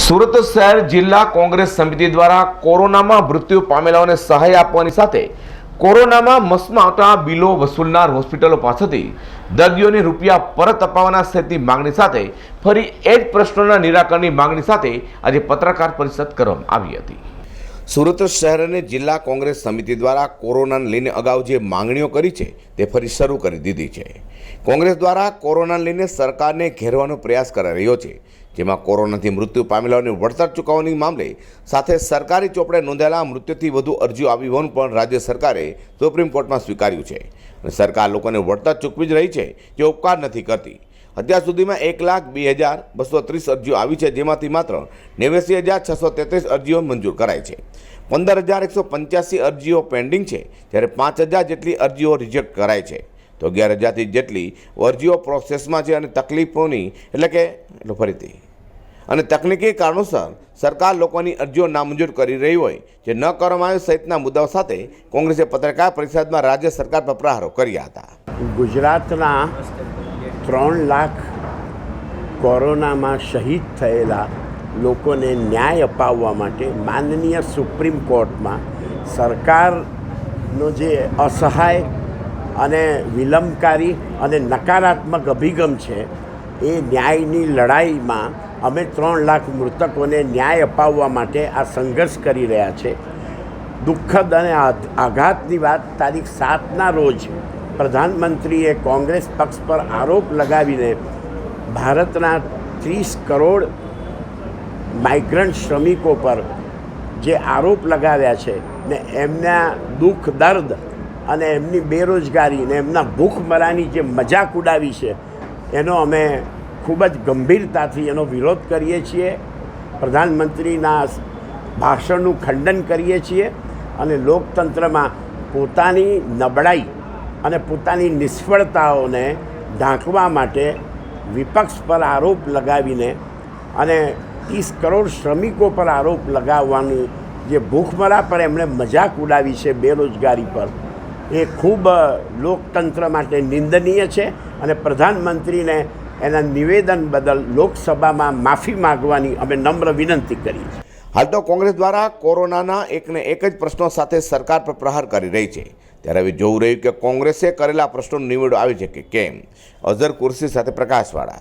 સુરત શહેર જિલ્લા કોંગ્રેસ સમિતિ દ્વારા કોરોનામાં મૃત્યુ પામેલાઓને સહાય આપવાની સાથે કોરોનામાં મસમાં આવતા બિલો વસૂલનાર હોસ્પિટલો પાસેથી દર્દીઓને રૂપિયા પરત અપાવવાના સહિતની માંગણી સાથે ફરી એ જ પ્રશ્નોના નિરાકરણની માંગણી સાથે આજે પત્રકાર પરિષદ કરવામાં આવી હતી. સુરત શહેર અને જિલ્લા કોંગ્રેસ સમિતિ દ્વારા કોરોનાને લઈને અગાઉ જે માંગણીઓ કરી છે, તે ફરી શરૂ કરી દીધી છે. કોંગ્રેસ દ્વારા કોરોનાને લઈને સરકારને ઘેરવાનો પ્રયાસ કરાઈ રહ્યો છે. જેમાં કોરોનાથી મૃત્યુ પામેલાઓને વળતર ચૂકવવાની મામલે સાથે સરકારી ચોપડે નોંધાયેલા મૃત્યુથી વધુ અરજીઓ આવી હોવાનું પણ રાજ્ય સરકારે સુપ્રીમ કોર્ટમાં સ્વીકાર્યું છે. અને સરકાર લોકોને વળતર ચૂકવી જ રહી છે જે ઉપકાર નથી કરતી. અત્યાર સુધીમાં એક લાખ બે હજાર બસો ત્રીસ અરજીઓ આવી છે, જેમાંથી માત્ર નેવ્યાસી હજાર છસો તેત્રીસ અરજીઓ મંજૂર કરાઈ છે. પંદર હજાર એકસો પંચ્યાસી અરજીઓ પેન્ડિંગ છે, જ્યારે પાંચ હજાર જેટલી અરજીઓ રિજેક્ટ કરાઈ છે. તો અગિયાર હજારથી જેટલી અરજીઓ પ્રોસેસમાં છે અને તકલીફોની, એટલે કે એટલે ફરીથી. અને તકનીકી કારણોસર સરકાર લોકોની અરજીઓ નામંજૂર કરી રહી હોય, જે ન કરવામાં આવે સહિતના મુદ્દાઓ સાથે કોંગ્રેસે પત્રકાર પરિષદમાં રાજ્ય સરકાર પર પ્રહારો કર્યા હતા. ગુજરાતના ત્રણ લાખ કોરોનામાં શહીદ થયેલા લોકોને ન્યાય અપાવવા માટે માનનીય સુપ્રીમ કોર્ટમાં સરકારનો જે અસહાય અને વિલંબકારી અને નકારાત્મક અભિગમ છે, એ ન્યાયની લડાઈમાં અમે ત્રણ લાખ મૃતકોને ન્યાય અપાવવા માટે આ સંઘર્ષ કરી રહ્યા છે. દુઃખદ અને આઘાતની વાત તારીખ સાતના રોજ પ્રધાનમંત્રીએ કોંગ્રેસ પક્ષ પર આરોપ લગાવીને ભારતના ત્રીસ કરોડ માઇગ્રન્ટ શ્રમિકો પર જે આરોપ લગાવ્યા છે ને એમના દુઃખ દર્દ અને એમની બેરોજગારી ને એમના ભૂખમરાની જે મજાક ઉડાવી છે, એનો અમે ખૂબ જ ગંભીરતાથી એનો વિરોધ કરીએ છીએ. પ્રધાનમંત્રીના ભાષણનું ખંડન કરીએ છીએ અને લોકતંત્રમાં પોતાની નબળાઈ અને પોતાની નિષ્ફળતાઓને ઢાંકવા માટે વિપક્ષ પર આરોપ લગાવીને અને ત્રીસ કરોડ શ્રમિકો પર આરોપ લગાવવાની જે ભૂખમરા પર એમણે મજાક ઉડાવી છે બેરોજગારી પર એ ખૂબ લોકતંત્ર માટે નિંદનીય છે અને પ્રધાનમંત્રીને એના નિવેદન બદલ લોકસભામાં માફી માગવાની અમે નમ્ર વિનંતી કરી છે. હાલ તો કોંગ્રેસ દ્વારા કોરોનાના એકને એક જ પ્રશ્નો સાથે સરકાર પર પ્રહાર કરી રહી છે. ત્યારે હવે જોવું રહ્યું કે કોંગ્રેસે કરેલા પ્રશ્નો નિવેડો આવે છે કે કેમ? અઝર કુર્સી સાથે પ્રકાશવાળા.